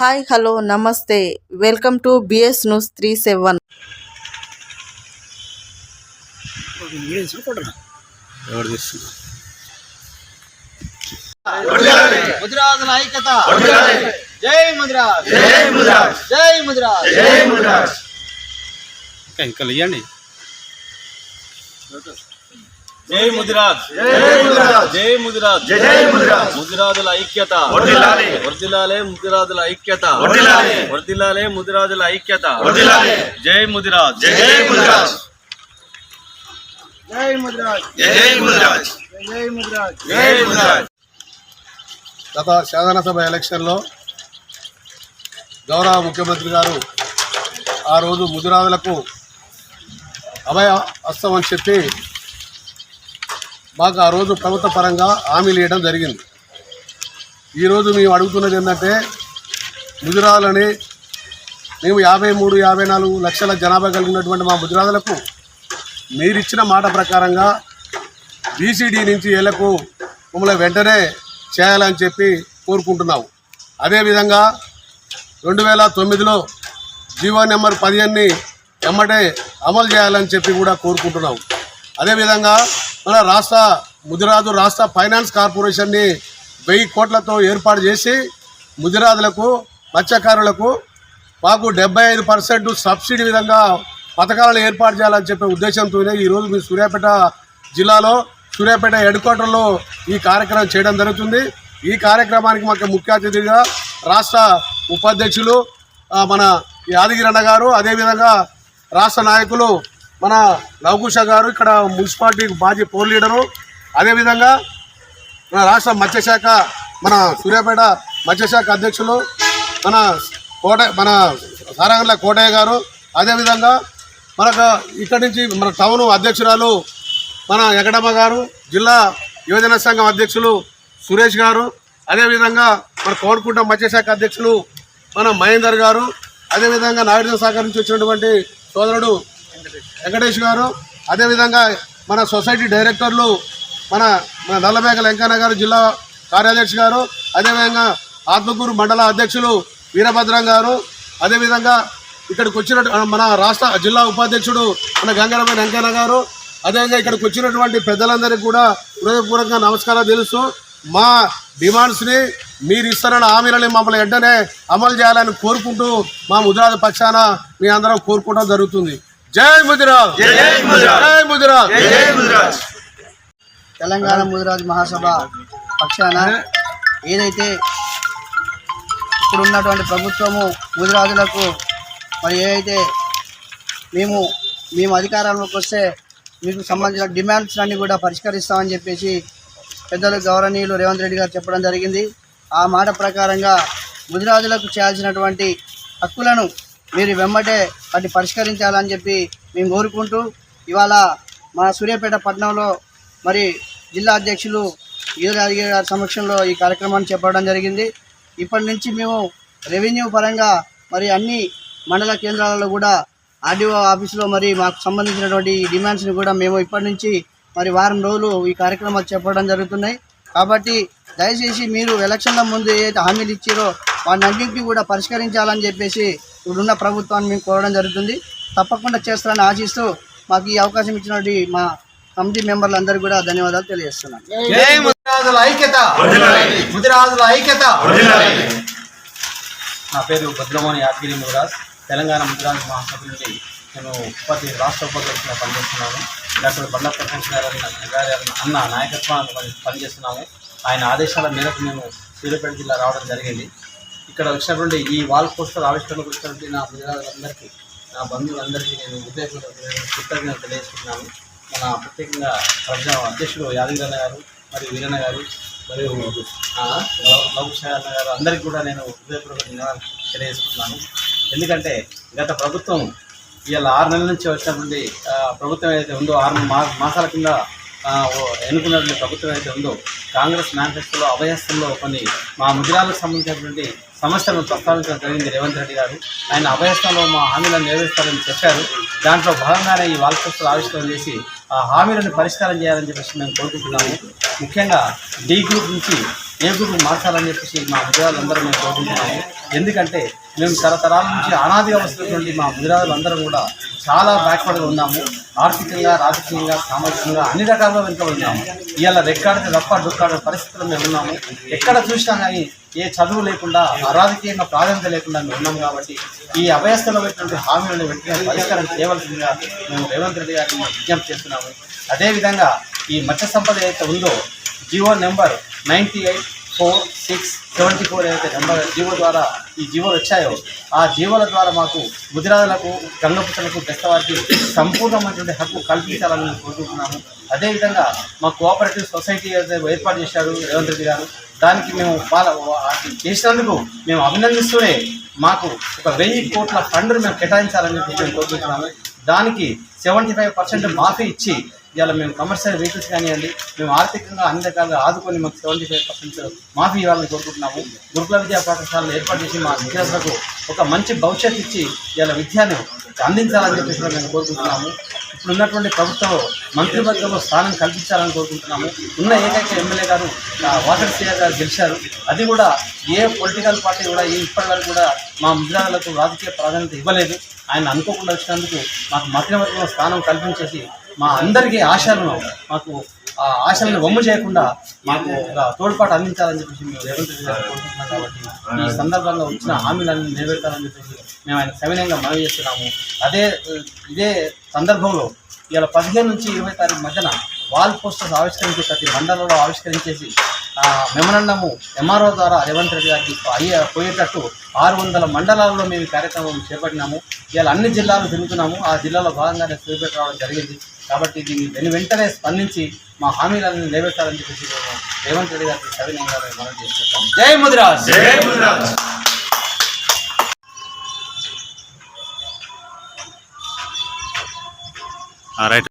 Hi hello నమస్తే welcome to BS news three seven ఎవరు తీస్తున్నా ముద్రాజుల ఐక్యత జై ముద్రాజ్ జై ముద్రాజ్ జై ముద్రాజ్ ఇంకా ఇంకా ఇవ్వండి జై ముదిరాజ్ జై ముదిరాజ్ జై ముదిరాజ్ ముదిరాజుల ఐక్యత వర్ధిల్లాలి వర్ధిల్లాలే ముదిరాజుల ఐక్యత వర్ధిల్లాలి వర్ధిల్లాలే ముదిరాజుల ఐక్యత వర్ధిల్లాలి జై ముదిరాజ్ జై ముదిరాజ్ జై ముద్రాజ్ జై ముదిరాజ్ జై ముద్రాజ్ జై ముదిరాజ్ గత శాసనసభ ఎలక్షన్లో గౌరవ ముఖ్యమంత్రి గారు ఆ రోజు ముదిరాజులకు అభయ హస్తం అని చెప్పి మాకు ఆ రోజు ప్రభుత్వ పరంగా హామీలు ఇవ్వడం జరిగింది. ఈరోజు మేము అడుగుతున్నది ఏంటంటే ముజురాలని మేము యాభై మూడు యాభై నాలుగు లక్షల జనాభా కలిగినటువంటి మా ముదిరాజులకు మీరిచ్చిన మాట ప్రకారంగా బీసీడీ నుంచి ఏళ్ళకు మమ్మల్ని వెంటనే చేయాలని చెప్పి కోరుకుంటున్నాము. అదేవిధంగా రెండు వేల తొమ్మిదిలో జీవో నెంబర్ పదిహేనుని ఎమ్మటే అమలు చేయాలని చెప్పి కూడా కోరుకుంటున్నాం అదేవిధంగా మన రాష్ట్ర ముదిరాజు రాష్ట్ర ఫైనాన్స్ కార్పొరేషన్ని వెయ్యి కోట్లతో ఏర్పాటు చేసి ముదిరాజులకు మత్స్యకారులకు మాకు డెబ్బై ఐదు పర్సెంట్ సబ్సిడీ విధంగా పథకాలను ఏర్పాటు చేయాలని చెప్పే ఉద్దేశంతోనే ఈరోజు మీ సూర్యాపేట జిల్లాలో సూర్యాపేట హెడ్ క్వార్టర్లో ఈ కార్యక్రమం చేయడం జరుగుతుంది. ఈ కార్యక్రమానికి మాకు ముఖ్య అతిథిగా రాష్ట్ర ఉపాధ్యక్షులు మన యాదగిరి అన్న గారు అదేవిధంగా రాష్ట్ర నాయకులు మన లవకుశ గారు ఇక్కడ మున్సిపాలిటీ మాజీ పోల్ లీడరు. అదేవిధంగా మన రాష్ట్ర మత్స్యశాఖ మన సూర్యాపేట మత్స్యశాఖ అధ్యక్షులు మన కోట మన సారంగల కోటయ్య గారు. అదేవిధంగా మనకు ఇక్కడి నుంచి మన టౌన్ అధ్యక్షురాలు మన ఎగడమ్మ గారు జిల్లా యువజన సంఘం అధ్యక్షులు సురేష్ గారు. అదేవిధంగా మన కోడికుంట మత్స్యశాఖ అధ్యక్షులు మన మహేందర్ గారు. అదేవిధంగా నాయుడు శాఖ నుంచి వచ్చినటువంటి సోదరుడు వెంకటేష్ గారు అదేవిధంగా మన సొసైటీ డైరెక్టర్లు మన మన నల్లబేగల వెంకన్న గారు జిల్లా కార్యదర్శి గారు అదేవిధంగా ఆత్మకూరు మండల అధ్యక్షులు వీరభద్రం గారు అదేవిధంగా ఇక్కడికి వచ్చినట్టు మన రాష్ట్ర జిల్లా ఉపాధ్యక్షుడు మన గంగారమ్మ వెంకన్న గారు అదేవిధంగా ఇక్కడికి వచ్చినటువంటి పెద్దలందరికీ కూడా హృదయపూర్వకంగా నమస్కారాలు తెలుస్తూ మా డిమాండ్స్ని మీరు ఇస్తారన్న హామీలని మమ్మల్ని వెంటనే అమలు చేయాలని కోరుకుంటూ మా ముద్రాద పక్షాన మీ అందరం కోరుకోవడం జరుగుతుంది. జై ముదిరాజ్. జై ముదిరాజ్. తెలంగాణ ముదిరాజ్ మహాసభ పక్షాన ఏదైతే ఇప్పుడు ఉన్నటువంటి ప్రభుత్వము ముదిరాజులకు మరి ఏదైతే మేము మేము అధికారంలోకి వస్తే మీకు సంబంధించిన డిమాండ్స్ అన్ని కూడా పరిష్కరిస్తామని చెప్పేసి పెద్దలు గౌరవనీయులు రేవంత్ రెడ్డి గారు చెప్పడం జరిగింది. ఆ మాట ప్రకారంగా ముదిరాజులకు చేయాల్సినటువంటి హక్కులను మీరు వెంబటే వాటిని పరిష్కరించాలని చెప్పి మేము కోరుకుంటూ ఇవాళ మా సూర్యాపేట పట్టణంలో మరి జిల్లా అధ్యక్షులు ఈదరాజగిరి గారి సమక్షంలో ఈ కార్యక్రమాన్ని చెప్పడం జరిగింది. ఇప్పటి నుంచి మేము రెవెన్యూ పరంగా మరి అన్ని మండల కేంద్రాలలో కూడా ఆర్డీఓ ఆఫీసులో మరి మాకు సంబంధించినటువంటి డిమాండ్స్ని కూడా మేము ఇప్పటి నుంచి మరి వారం రోజులు ఈ కార్యక్రమాలు చెప్పడం జరుగుతున్నాయి. కాబట్టి దయచేసి మీరు ఎలక్షన్ల ముందు ఏదైతే హామీలు ఇచ్చారో వాటిని అన్నింటినీ కూడా పరిష్కరించాలని చెప్పేసి ఇప్పుడున్న ప్రభుత్వాన్ని మేము కోరడం జరుగుతుంది. తప్పకుండా చేస్తారని ఆశిస్తూ మాకు ఈ అవకాశం ఇచ్చినటువంటి మా కమిటీ మెంబర్లందరికీ కూడా ధన్యవాదాలు తెలియజేస్తున్నాను. జై ముదిరాజుల ఐక్యత. ముదిరాజుల ఐక్యత. నా పేరు భద్రమోహన్ యాదగిరి మురాజ్ తెలంగాణ ముద్రాంగ మహాసభ నుండి నేను ఉపాధి రాష్ట్ర ఉపాధ్యక్షులుగా పనిచేస్తున్నాను. డాక్టర్ బండ ప్రకాష్ గారు అన్న గారి అన్న నాయకత్వాన్ని పని పనిచేస్తున్నాము. ఆయన ఆదేశాల మేరకు మేము సూర్యాపేట జిల్లా రావడం జరిగింది. ఇక్కడ వచ్చినటువంటి ఈ వాల్ పోస్టర్ ఆవిష్కరణకు వచ్చినటువంటి నా ప్రజలందరికీ నా బంధువులందరికీ నేను ఉద్దేశంగా కృతజ్ఞత తెలియజేస్తున్నాను. మన ప్రత్యేకంగా ప్రజా అధ్యక్షుడు యాదగిరి గారు మరియు వీరన్న గారు మరియు లవకుష గారు అందరికీ కూడా నేను హృదయపూర్వక ధన్యవాదాలు తెలియజేస్తున్నాను. ఎందుకంటే గత ప్రభుత్వం ఇవాళ ఆరు నెలల నుంచి వచ్చినటువంటి ప్రభుత్వం ఏదైతే ఉందో ఆరు మాసాల కింద ఓ- ఎన్నుకున్నటువంటి ప్రభుత్వం ఏదైతే ఉందో కాంగ్రెస్ మేనిఫెస్టోలో అభయస్థంలో కొన్ని మా ముద్రాలకు సంబంధించినటువంటి సమస్యలను ప్రస్తావించడం జరిగింది రేవంత్ రెడ్డి గారు. ఆయన అభయస్థంలో మా హామీలను నెరవేరుస్తారని చెప్పారు. దాంట్లో భాగంగానే ఈ వాల్ ఆవిష్కరణ చేసి ఆ హామీలను పరిష్కారం చేయాలని చెప్పేసి మేము కోరుకుంటున్నాము. ముఖ్యంగా డీ గ్రూప్ నుంచి ఏ గురువు మార్చాలని చెప్పేసి మా ముదిరాజులందరూ మేము కోరుకుంటున్నాము. ఎందుకంటే మేము తరతరాల నుంచి అనాదిగా వస్తున్నటువంటి మా ముదిరాజులందరం కూడా చాలా బ్యాక్వర్డ్గా ఉన్నాము. ఆర్థికంగా రాజకీయంగా సామాజికంగా అన్ని రకాలుగా వెనుకబడి ఉన్నాము. ఇవాళ రెక్కాడితే తప్ప డుక్కాడే పరిస్థితులు మేము ఉన్నాము. ఎక్కడ చూసినా కానీ ఏ చదువు లేకుండా రాజకీయంగా ప్రాధాన్యత లేకుండా మేము ఉన్నాం కాబట్టి ఈ అభయస్థలో పెట్టినటువంటి హామీలను వెంటనే పరిష్కారం చేయవలసిందిగా మేము రేవంత్ రెడ్డి గారిని విజ్ఞప్తి చేస్తున్నాము. అదేవిధంగా ఈ మత్స్య సంపద ఏదైతే ఉందో GO number ninety eight four six seventy four ఏదైతే నెంబర్ జీవో ద్వారా ఈ జీవోలు వచ్చాయో ఆ జీవోల ద్వారా మాకు ముదిరాజులకు గంగపుత్రులకు బెస్తవారికి సంపూర్ణమైనటువంటి హక్కు కల్పించాలని మేము కోరుకుంటున్నాము. అదేవిధంగా మా కోఆపరేటివ్ సొసైటీ ఏర్పాటు చేశారు రేవంత్ రెడ్డి గారు దానికి మేము వాళ్ళ చేసినందుకు మేము అభినందిస్తూనే మాకు ఒక వెయ్యి కోట్ల ఫండ్ మేము కేటాయించాలని చెప్పి మేము కోరుకుంటున్నాము. దానికి సెవెంటీ ఫైవ్ పర్సెంట్ మాఫీ ఇచ్చి ఇవాళ మేము కమర్షియల్ వెహికల్స్ కానివ్వండి మేము ఆర్థికంగా అన్ని రకాలుగా ఆదుకొని మాకు సెవెంటీ ఫైవ్ పర్సెంట్ మాఫీ ఇవ్వాలని కోరుకుంటున్నాము. గురుకుల విద్యా పాఠశాలను ఏర్పాటు చేసి మా విద్యార్థులకు ఒక మంచి భవిష్యత్తు ఇచ్చి ఇవాళ విద్యను అందించాలని చెప్పేసి మేము కోరుకుంటున్నాము. ఇప్పుడు ఉన్నటువంటి ప్రభుత్వం మంత్రివర్గంలో స్థానం కల్పించాలని కోరుకుంటున్నాము. ఉన్న ఏకైక ఎమ్మెల్యే గారు వాటర్ సీఆర్ గారు గెలిచారు. అది కూడా ఏ పొలిటికల్ పార్టీ కూడా ఏ ఇప్పటివరకు కూడా మా ముద్రాలకు రాజకీయ ప్రాధాన్యత ఇవ్వలేదు. ఆయన అనుకోకుండా వచ్చినందుకు మాకు మంత్రివర్గంలో స్థానం కల్పించేసి మా అందరికీ ఆశలను మాకు ఆ ఆశలను వమ్ము చేయకుండా మాకు ఒక తోడ్పాటు అందించాలని చెప్పేసి మేము రేవంత్ రెడ్డి గారు కోరుకుంటున్నాం కాబట్టి ఈ సందర్భంగా వచ్చిన హామీలన్నీ నెరవేర్చాలని చెప్పేసి మేము ఆయన సవినయంగా మనవి చేస్తున్నాము. అదే ఇదే సందర్భంలో ఇవాళ పదిహేను నుంచి ఇరవై తారీఖు మధ్యన వాల్ పోస్టర్స్ ఆవిష్కరించి ప్రతి మండలంలో ఆవిష్కరించేసి ఆ, మెమరాండము ఎంఆర్ఓ ద్వారా రేవంత్ రెడ్డి గారికి అయ్యే పోయేటట్టు ఆరు వందల మండలాల్లో మేము ఈ కార్యక్రమం చేపట్టినాము. ఇవాళ అన్ని జిల్లాలు తిరుగుతున్నాము. ఆ జిల్లాలో భాగంగానే సూర్యపేట రావడం జరిగింది. కాబట్టి దీన్ని వెను వెంటనే స్పందించి మా హామీలను నెరవేర్చాలని చెప్పేసి మేము రేవంత్ రెడ్డి గారికి సవినయంగా మనం చేసుకుంటాం జై ముదిరాజ్! జై ముదిరాజ్! రైట్.